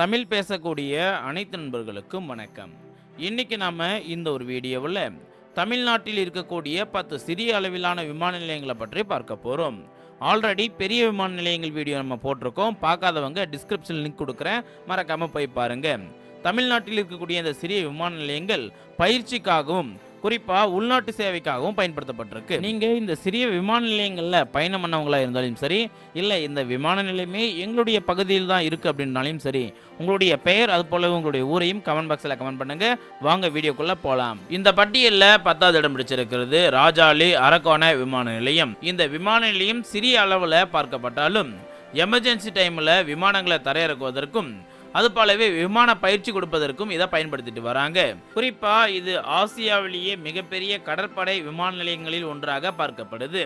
தமிழ் பேசக்கூடிய அனைத்து நண்பர்களுக்கும் வணக்கம். இன்னைக்கு நாம இந்த ஒரு வீடியோவில் தமிழ்நாட்டில் இருக்கக்கூடிய பத்து சிறிய அளவிலான விமான நிலையங்களை பற்றி பார்க்க போகிறோம் ஆல்ரெடி பெரிய விமான நிலையங்கள் வீடியோ நம்ம போட்டிருக்கோம். பார்க்காதவங்க டிஸ்கிரிப்ஷன் லிங்க் கொடுக்குறேன். மறக்காமல் போய் பாருங்கள் தமிழ்நாட்டில் இருக்கக்கூடிய இந்த சிறிய விமான நிலையங்கள் பயிற்சிக்காகவும் குறிப்பா உள்நாட்டு சேவைக்காகவும் பயன்படுத்தப்பட்டிருக்கு. நீங்க இந்த சிறிய விமான நிலையங்கள்ல பயணம் பண்ணவங்களா இருந்தாலும் சரி இல்ல இந்த விமான நிலையமே எங்களுடைய பகுதியில் தான் இருக்கு அப்படின்னாலும் சரி உங்களுடைய பெயர் அது போல உங்களுடைய ஊரையும் கமெண்ட் பாக்ஸ்ல கமெண்ட் பண்ணுங்க. வாங்க வீடியோக்குள்ள போலாம். இந்த பட்டியல்ல பத்தாவது இடம் பிடிச்சிருக்கிறது. ராஜாலி அரக்கோண விமான நிலையம். இந்த விமான நிலையம் சிறிய அளவுல பார்க்கப்பட்டாலும் எமர்ஜென்சி டைம்ல விமானங்களை தரையிறக்குவதற்கும் அது போலவே விமான பயிற்சி கொடுப்பதற்கும் இதை பயன்படுத்திட்டு வராங்க. குறிப்பா இது ஆசியாவிலேயே மிகப்பெரிய கடற்படை விமான நிலையங்களில் ஒன்றாக பார்க்கப்படுது.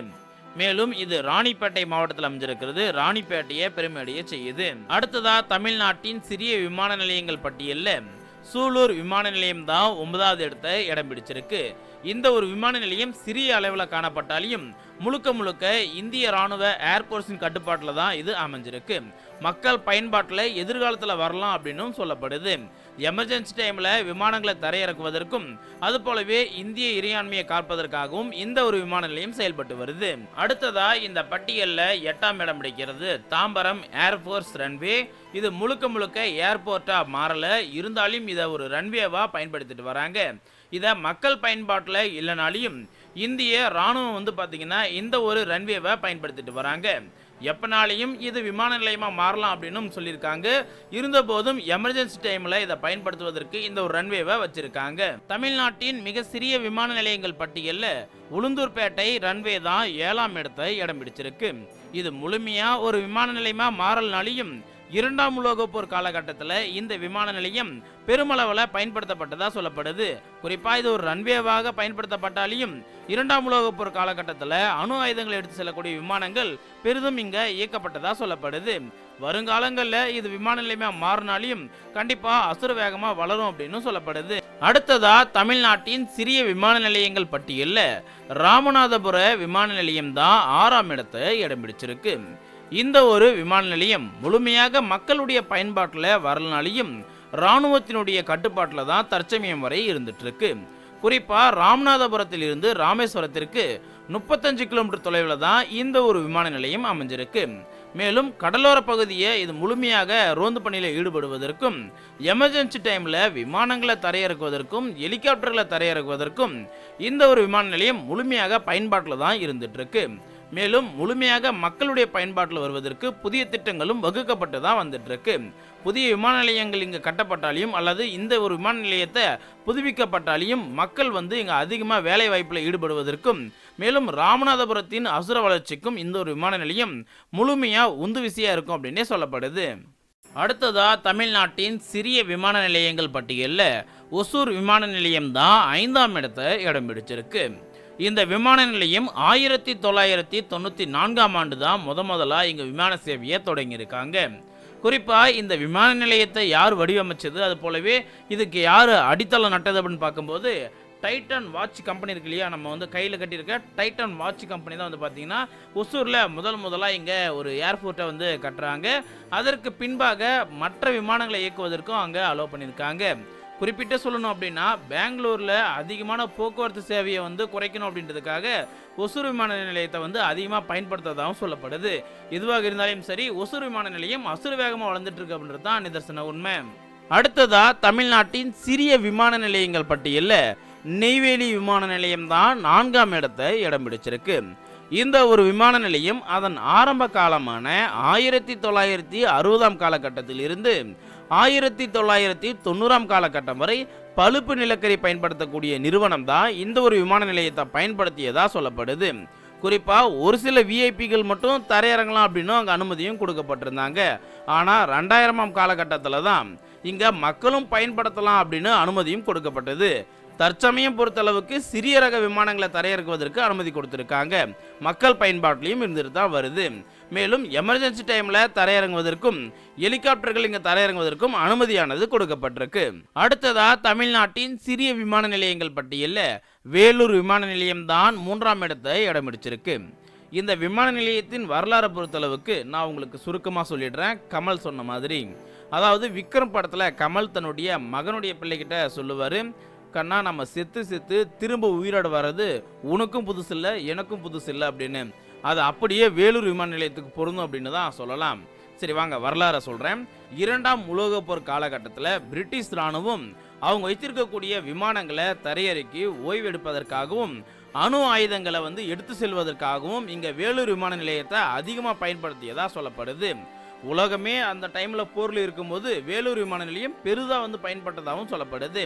மேலும் இது ராணிப்பேட்டை மாவட்டத்தில் அமைஞ்சிருக்கிறது. ராணிப்பேட்டையை பெருமையடைய செய்யுது. அடுத்ததா தமிழ்நாட்டின் சிறிய விமான நிலையங்கள் பட்டியலில். சூலூர் விமான நிலையம் தான் ஒன்பதாவது இடத்தை இடம் பிடிச்சிருக்கு. இந்த ஒரு விமான நிலையம் சிறிய அளவில் காணப்பட்டாலையும் முழுக்க முழுக்க இந்திய ராணுவ ஏர்போர்ஸின் கட்டுப்பாட்டில் தான் இது அமைஞ்சிருக்கு. மக்கள் பயன்பாட்டில் எதிர்காலத்தில் வரலாம் அப்படின்னும் சொல்லப்படுது. எமர்ஜென்சி டைமில் விமானங்களை தரையிறக்குவதற்கும் அது போலவே இந்திய இறையாண்மையை காப்பதற்காகவும் இந்த ஒரு விமான நிலையம் செயல்பட்டு வருது. அடுத்ததா இந்த பட்டியலில் எட்டாம் இடம் பிடிக்கிறது. தாம்பரம் ஏர்ஃபோர்ஸ் ரன்வே இது முழுக்க முழுக்க ஏர்போர்ட்டாக மாறல. இருந்தாலும் இதை ஒரு ரன்வேவாக பயன்படுத்திட்டு வராங்க. இதை மக்கள் பயன்பாட்டில் இல்லைனாலையும் இந்திய ராணுவம் வந்து பார்த்தீங்கன்னா இந்த ஒரு ரன்வேவை பயன்படுத்திட்டு வராங்க. எப்பனாலையும் இது விமான நிலையமாக மாறலாம் அப்படின்னும் சொல்லியிருக்காங்க. இருந்தபோதும் எமர்ஜென்சி டைமில் இதை பயன்படுத்துவதற்கு இந்த ஒரு ரன்வேவை வச்சுருக்காங்க. தமிழ்நாட்டின் மிக சிறிய விமான நிலையங்கள் பட்டியலில் உளுந்தூர்பேட்டை ரன்வே தான் ஏழாம் இடத்தை இடம் பிடிச்சிருக்கு. இது முழுமையாக ஒரு விமான நிலையமாக மாறல்னாலையும் இரண்டாம் உலகப் போர் காலகட்டத்தில் இந்த விமான நிலையம் பெருமளவில் பயன்படுத்தப்பட்டதாக சொல்லப்படுது. குறிப்பாக இது ஒரு ரன்வேவாக பயன்படுத்தப்பட்டாலையும் இரண்டாம் உலகப் போர் காலகட்டத்தில் அணு ஆயுதங்களை எடுத்து செல்லக்கூடிய விமானங்கள் பெரிதும் இங்கே இயக்கப்பட்டதாக சொல்லப்படுது. வருங்காலங்களில் இது விமான நிலையமாக மாறினாலையும் கண்டிப்பாக அசுர வேகமாக வளரும் அப்படின்னு சொல்லப்படுது. அடுத்ததா தமிழ்நாட்டின் சிறிய விமான நிலையங்கள் பட்டியலில் ராமநாதபுர விமான நிலையம் தான் ஆறாம் இடத்தை இடம் பிடிச்சிருக்கு. இந்த ஒரு விமான நிலையம் முழுமையாக மக்களுடைய பயன்பாட்டில் வரலனாலையும் இராணுவத்தினுடைய கட்டுப்பாட்டில் தான் தற்சமயம் வரை இருந்துட்டு இருக்கு குறிப்பா ராமநாதபுரத்தில் இருந்து ராமேஸ்வரத்திற்கு முப்பத்தஞ்சு கிலோமீட்டர் தொலைவில் தான் இந்த ஒரு விமான நிலையம் அமைஞ்சிருக்கு. மேலும் கடலோர பகுதியை இது முழுமையாக ரோந்து பணியில் ஈடுபடுவதற்கும் எமர்ஜென்சி டைமில் விமானங்களை தரையிறக்குவதற்கும் ஹெலிகாப்டர்களை தரையிறக்குவதற்கும் இந்த ஒரு விமான நிலையம் முழுமையாக பயன்பாட்டில் தான் இருந்துட்டு இருக்கு மேலும் முழுமையாக மக்களுடைய பயன்பாட்டில் வருவதற்கு புதிய திட்டங்களும் வகுக்கப்பட்டு தான் வந்துட்டு இருக்கு புதிய விமான நிலையங்கள் இங்கே கட்டப்பட்டாலையும் அல்லது இந்த ஒரு விமான நிலையத்தை புதுப்பிக்கப்பட்டாலையும் மக்கள் வந்து இங்கே அதிகமாக வேலை வாய்ப்பில் ஈடுபடுவதற்கும் மேலும் ராமநாதபுரத்தின் அசுர வளர்ச்சிக்கும் இந்த ஒரு விமான நிலையம் முழுமையாக உந்து விசையாக இருக்கும் அப்படின்னே சொல்லப்படுது. அடுத்ததா தமிழ்நாட்டின் சிறிய விமான நிலையங்கள் பட்டியலில் ஒசூர் விமான நிலையம் தான் ஐந்தாம் இடத்தை இடம் பிடிச்சிருக்கு. இந்த விமான நிலையம் ஆயிரத்தி தொள்ளாயிரத்தி தொண்ணூற்றி நான்காம் ஆண்டு தான் முத முதலாக இங்கே விமான சேவையை தொடங்கியிருக்காங்க. குறிப்பாக இந்த விமான நிலையத்தை யார் வடிவமைச்சது? அது போலவே இதுக்கு யார் அடித்தளம் நட்டது அப்படின்னு பார்க்கும்போது டைட்டன் வாட்ச் கம்பெனி இருக்கு இல்லையா? நம்ம வந்து கையில் கட்டியிருக்க டைட்டன் வாட்ச் கம்பெனி தான் வந்து பார்த்தீங்கன்னா ஒசூரில் முதல் முதலாக இங்கே ஒரு ஏர்போர்ட்டை வந்து கட்டுறாங்க. அதற்கு பின்பாக மற்ற விமானங்களை இயக்குவதற்கும் அங்கே அலோவ் பண்ணியிருக்காங்க. குறிப்பிட்டு சொல்லணும் அப்படின்னா பெங்களூரில் அதிகமான போக்குவரத்து சேவையை வந்து குறைக்கணும் அப்படின்றதுக்காக ஒசூர் விமான நிலையத்தை வந்து அதிகமாக பயன்படுத்துறதாகவும் சொல்லப்படுது. எதுவாக இருந்தாலும் சரி ஒசூர் விமான நிலையம் அசுர வேகமாக வளர்ந்துட்டு இருக்கு அப்படின்றது தான் நிதர்சன உண்மை. அடுத்ததா தமிழ்நாட்டின் சிறிய விமான நிலையங்கள் பட்டியலில் நெய்வேலி விமான நிலையம் தான் நான்காம் இடத்தை இடம் பிடிச்சிருக்கு. இந்த ஒரு விமான நிலையம் அதன் ஆரம்ப காலமான ஆயிரத்தி தொள்ளாயிரத்தி அறுபதாம் காலகட்டத்தில் இருந்து ஆயிரத்தி தொள்ளாயிரத்தி தொண்ணூறாம் காலகட்டம் வரை பழுப்பு நிலக்கரி பயன்படுத்தக்கூடிய நிறுவனம் தான் இந்த ஒரு விமான நிலையத்தை பயன்படுத்தியதாக சொல்லப்படுது. குறிப்பாக ஒரு சில விஐபிகள் மட்டும் தரையிறங்கலாம் அப்படின்னு அங்கே அனுமதியும் கொடுக்கப்பட்டிருந்தாங்க. ஆனால் ரெண்டாயிரமாம் காலகட்டத்தில் தான் இங்கே மக்களும் பயன்படுத்தலாம் அப்படின்னு அனுமதியும் கொடுக்கப்பட்டது. தற்சமயம் பொறுத்தளவுக்கு சிறிய ரக விமானங்களை தரையிறக்குவதற்கு அனுமதி கொடுத்துருக்காங்க. மக்கள் பயன்பாட்டிலையும் இருந்துட்டு தான் வருது. மேலும் எமர்ஜென்சி டைமில் தரையிறங்குவதற்கும் ஹெலிகாப்டர்கள் இங்கே தரையிறங்குவதற்கும் அனுமதியானது கொடுக்கப்பட்டிருக்கு. அடுத்ததா தமிழ்நாட்டின் சிறிய விமான நிலையங்கள் பட்டியலில் வேலூர் விமான நிலையம் தான் மூன்றாம் இடத்தை இடம் பிடிச்சிருக்கு இந்த விமான நிலையத்தின் வரலாறை பொறுத்தளவுக்கு நான் உங்களுக்கு சுருக்கமாக சொல்லிடுறேன். கமல் சொன்ன மாதிரி. அதாவது விக்ரம் படத்தில் கமல் தன்னுடைய மகனுடைய பிள்ளைகிட்ட சொல்லுவார் கண்ணா நம்ம செத்து செத்து திரும்ப உயிரோட வர்றது உனக்கும் புதுசு இல்லை எனக்கும் புதுசு இல்லை அப்படின்னு. அது அப்படியே வேலூர் விமான நிலையத்துக்கு பொருந்தும் அப்படின்னு தான் சொல்லலாம். சரி வாங்க வரலாறை சொல்கிறேன் இரண்டாம் உலகப் போர் காலகட்டத்தில் பிரிட்டிஷ் இராணுவம் அவங்க வைத்திருக்கக்கூடிய விமானங்களை தரையிறக்கி ஓய்வெடுப்பதற்காகவும் அணு ஆயுதங்களை வந்து எடுத்து செல்வதற்காகவும் இங்கே வேலூர் விமான நிலையத்தை அதிகமாக பயன்படுத்தியதாக சொல்லப்படுது. உலகமே அந்த டைமில் போரில் இருக்கும்போது வேலூர் விமான நிலையம் பெரிதாக வந்து பயன்பட்டதாகவும் சொல்லப்படுது.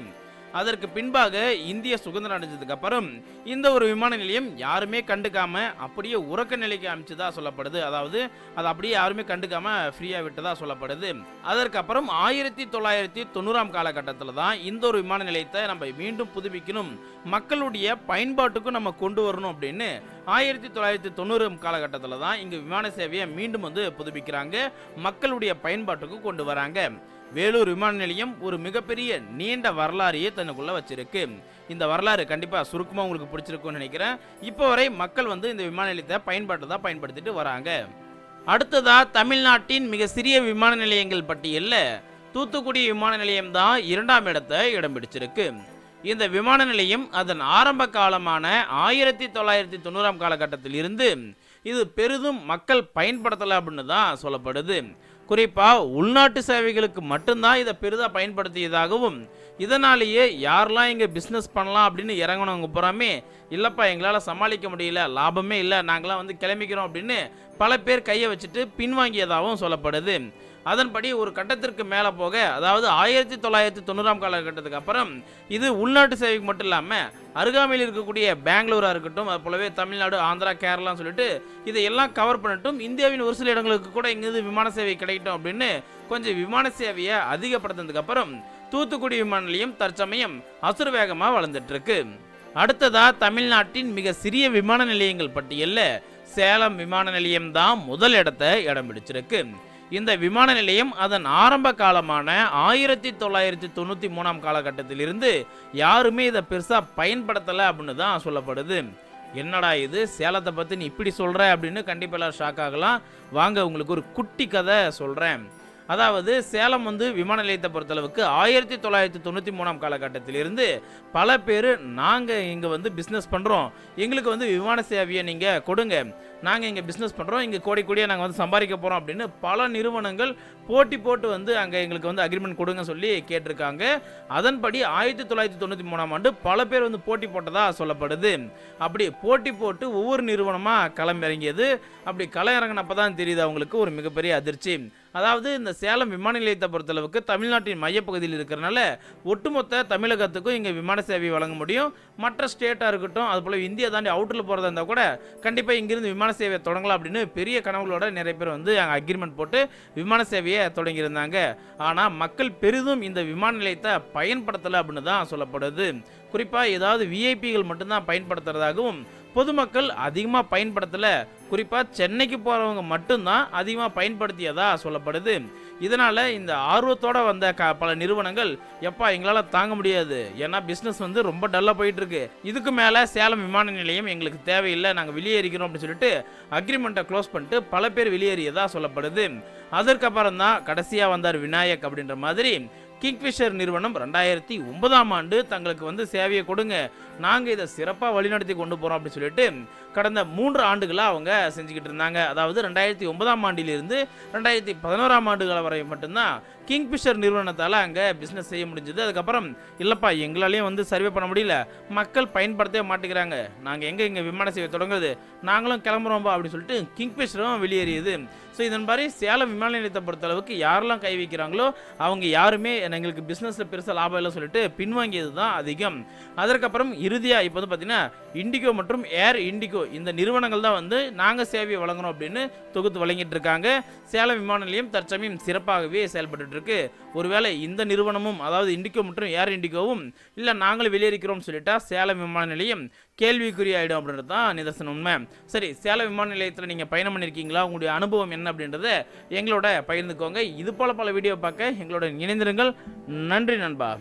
அதற்கு பின்பாக இந்திய சுதந்திரம் அடைஞ்சதுக்கு அப்புறம் இந்த ஒரு விமான நிலையம் யாருமே கண்டுக்காம அப்படியே உறக்க நிலைக்கு அமைச்சதா சொல்லப்படுது. அதாவது அதை அப்படியே யாருமே கண்டுக்காம ஃப்ரீயா விட்டதா சொல்லப்படுது. அதற்கப்புறம் ஆயிரத்தி தொள்ளாயிரத்தி தொண்ணூறாம் காலகட்டத்தில் தான் இந்த ஒரு விமான நிலையத்தை நம்ம மீண்டும் புதுப்பிக்கணும் மக்களுடைய பயன்பாட்டுக்கும் நம்ம கொண்டு வரணும் அப்படின்னு ஆயிரத்தி தொள்ளாயிரத்தி தொண்ணூறு காலகட்டத்தில் தான் இங்கே விமான சேவையை மீண்டும் வந்து புதுப்பிக்கிறாங்க. மக்களுடைய பயன்பாட்டுக்கு கொண்டு வராங்க. வேலூர் விமான நிலையம் ஒரு மிகப்பெரிய நீண்ட வரலாறையே தனக்குள்ள வச்சிருக்கு. இந்த வரலாறு கண்டிப்பாக சுருக்கமாக உங்களுக்கு பிடிச்சிருக்கும்னு நினைக்கிறேன். இப்போ வரை மக்கள் வந்து இந்த விமான நிலையத்தை பயன்பாட்டு தான் பயன்படுத்திட்டு வராங்க. அடுத்ததாக தமிழ்நாட்டின் மிக சிறிய விமான நிலையங்கள் பட்டியலில் தூத்துக்குடி விமான நிலையம் தான் இரண்டாம் இடத்தை இடம் பிடிச்சிருக்கு. இந்த விமான நிலையம் அதன் ஆரம்ப காலமான ஆயிரத்தி தொள்ளாயிரத்தி தொண்ணூறாம் காலகட்டத்தில் இருந்து இது பெரிதும் மக்கள் பயன்படுத்தலை அப்படின்னு தான் சொல்லப்படுது. குறிப்பாக உள்நாட்டு சேவைகளுக்கு மட்டும்தான் இதை பெரிதாக பயன்படுத்தியதாகவும் இதனாலேயே யாரெல்லாம் இங்கே பிஸ்னஸ் பண்ணலாம் அப்படின்னு இறங்கினவங்க பூராமே இல்லைப்பா எங்களால் சமாளிக்க முடியல லாபமே இல்லை நாங்களாம் வந்து கிளம்பிக்கிறோம் அப்படின்னு பல பேர் கையை வச்சுட்டு பின்வாங்கியதாகவும் சொல்லப்படுது. அதன்படி ஒரு கட்டத்திற்கு மேலே போக அதாவது ஆயிரத்தி தொள்ளாயிரத்தி தொண்ணூறாம் காலகட்டத்துக்கு அப்புறம் இது உள்நாட்டு சேவைக்கு மட்டும் இல்லாமல் அருகாமையில் இருக்கக்கூடிய பெங்களூராக இருக்கட்டும் அது போலவே தமிழ்நாடு ஆந்திரா கேரளான்னு சொல்லிட்டு இதையெல்லாம் கவர் பண்ணட்டும் இந்தியாவின் ஒரு சில இடங்களுக்கு கூட இங்கிருந்து விமான சேவை கிடைக்கட்டும் அப்படின்னு கொஞ்சம் விமான சேவையை அதிகப்படுத்தினதுக்கப்புறம் தூத்துக்குடி விமான நிலையம் தற்சமயம் அசுர வேகமாக வளர்ந்துட்டுருக்கு. அடுத்ததாக தமிழ்நாட்டின் மிக சிறிய விமான நிலையங்கள் பட்டியலில் சேலம் விமான நிலையம் தான் முதல் இடத்தை இடம் பிடிச்சிருக்கு. இந்த விமான நிலையம் அதன் ஆரம்ப காலமான ஆயிரத்தி தொள்ளாயிரத்தி தொண்ணூற்றி மூணாம் காலகட்டத்திலிருந்து யாருமே இதை பெருசாக பயன்படுத்தலை அப்படின்னு தான் சொல்லப்படுது. என்னடா இது? சேலத்தை பற்றி நீ இப்படி சொல்கிற அப்படின்னு கண்டிப்பாக எல்லாரும் ஷாக் ஆகலாம். வாங்க உங்களுக்கு ஒரு குட்டி கதை சொல்கிறேன் அதாவது சேலம் வந்து விமான நிலையத்தை பொறுத்தளவுக்கு ஆயிரத்தி தொள்ளாயிரத்தி தொண்ணூற்றி மூணாம் காலகட்டத்திலிருந்து பல பேர் நாங்கள் இங்கே வந்து பிஸ்னஸ் பண்ணுறோம் எங்களுக்கு வந்து விமான சேவையை நீங்கள் கொடுங்க. நாங்கள் இங்கே பிஸ்னஸ் பண்ணுறோம் இங்கே கோடி கோடியாக நாங்கள் வந்து சம்பாதிக்க போகிறோம் அப்படின்னு பல நிறுவனங்கள் போட்டி போட்டு வந்து அங்கே எங்களுக்கு வந்து அக்ரிமெண்ட் கொடுங்க சொல்லி கேட்டிருக்காங்க. அதன்படி ஆயிரத்தி தொள்ளாயிரத்தி தொண்ணூற்றி மூணாம் ஆண்டு பல பேர் வந்து போட்டி போட்டதாக சொல்லப்படுது. அப்படி போட்டி போட்டு ஒவ்வொரு நிறுவனமாக களம் இறங்கியது. அப்படி களம் இறங்கினப்போ தான் தெரியுது அவங்களுக்கு ஒரு மிகப்பெரிய அதிர்ச்சி. அதாவது இந்த சேலம் விமான நிலையத்தை பொறுத்தளவுக்கு தமிழ்நாட்டின் மையப்பகுதியில் இருக்கிறனால ஒட்டுமொத்த தமிழகத்துக்கும் இங்கே விமான சேவை வழங்க முடியும். மற்ற ஸ்டேட்டாக இருக்கட்டும் அது போல் இந்தியா தாண்டி அவுட்டரில் போகிறதா இருந்தால் கூட கண்டிப்பாக இங்கிருந்து விமான சேவை தொடங்கலாம் அப்படின்னு பெரிய கனவுகளோட நிறைய பேர் வந்து அங்கே அக்ரிமெண்ட் போட்டு விமான சேவையை தொடங்கியிருந்தாங்க. ஆனால் மக்கள் பெரிதும் இந்த விமான நிலையத்தை பயன்படுத்தலை அப்படின்னு தான் சொல்லப்படுது. குறிப்பாக ஏதாவது விஐபிகள் மட்டும்தான் பயன்படுத்துறதாகவும் பொதுமக்கள் அதிகமாக பயன்படுத்தலை. குறிப்பாக சென்னைக்கு போகிறவங்க மட்டும்தான் அதிகமாக பயன்படுத்தியதா சொல்லப்படுது. இதனால் இந்த ஆர்வத்தோட வந்த க பல நிறுவனங்கள் எப்பா எங்களால் தாங்க முடியாது. ஏன்னா பிஸ்னஸ் வந்து ரொம்ப டல்லாக போயிட்டுருக்கு. இதுக்கு மேலே சேலம் விமான நிலையம் எங்களுக்கு தேவையில்லை. நாங்கள் வெளியேறிக்கிறோம் அப்படின்னு சொல்லிட்டு அக்ரிமெண்ட்டை க்ளோஸ் பண்ணிட்டு பல பேர் வெளியேறியதாக சொல்லப்படுது. அதற்கப்புறம் தான் கடைசியாக வந்தார் விநாயக் அப்படின்ற மாதிரி. கிங்ஃபிஷர் நிறுவனம் ரெண்டாயிரத்தி ஒன்பதாம் ஆண்டு தங்களுக்கு வந்து சேவையை கொடுங்க. நாங்கள் இதை சிறப்பாக வழிநடத்தி கொண்டு போகிறோம் அப்படின்னு சொல்லிட்டு கடந்த மூன்று ஆண்டுகளாக அவங்க செஞ்சுக்கிட்டு இருந்தாங்க. அதாவது ரெண்டாயிரத்தி ஒன்பதாம் ஆண்டிலிருந்து ரெண்டாயிரத்தி பதினோராம் ஆண்டுகள் வரை மட்டும்தான் கிங்ஃபிஷர் நிறுவனத்தால் அங்கே பிஸ்னஸ் செய்ய முடிஞ்சது. அதுக்கப்புறம் இல்லைப்பா எங்களாலேயும் வந்து சர்வே பண்ண முடியல. மக்கள் பயன்படுத்தவே மாட்டேங்கிறாங்க. நாங்கள் எங்கே இங்கே விமான சேவை தொடங்குறது? நாங்களும் கிளம்புறோம்பா அப்படின்னு சொல்லிட்டு கிங்ஃபிஷரும் வெளியேறியது. ஸோ இதன் மாதிரி சேலம் விமான நிலையத்தை பொறுத்தளவுக்கு யாரெல்லாம் கை வைக்கிறாங்களோ அவங்க யாருமே எங்களுக்கு பிஸ்னஸில் பெருசாக லாபம் இல்லை சொல்லிட்டு பின்வாங்கியது தான் அதிகம். அதற்கப்புறம் இறுதியாக இப்போ வந்து பார்த்தீங்கன்னா இண்டிகோ மற்றும் ஏர் இண்டிகோ இந்த நிறுவனங்கள் தான் வந்து நாங்கள் சேவையை வழங்குறோம் அப்படின்னு தொகுத்து வழங்கிட்டு இருக்காங்க. சேலம் விமான நிலையம் தற்சமயம் சிறப்பாகவே செயல்பட்டு இருக்கு ஒருவேளை இந்த நிறுவனமும் அதாவது இண்டிகோ மற்றும் ஏர் இண்டிகோவும் இல்லை நாங்களும் வெளியேறிக்கிறோம்னு சொல்லிட்டா சேலம் விமான நிலையம் கேள்விக்குறி ஆகிடும் அப்படின்றது தான் நிதர்சனம் உண்மை. சரி சேலம் விமான நிலையத்தில் நீங்கள் பயணம் பண்ணியிருக்கீங்களா உங்களுடைய அனுபவம் என்ன அப்படின்றத எங்களோட பகிர்ந்துக்கோங்க. இது போல பல வீடியோ பார்க்க எங்களோட இணைந்திருங்கள். நன்றி நண்பா.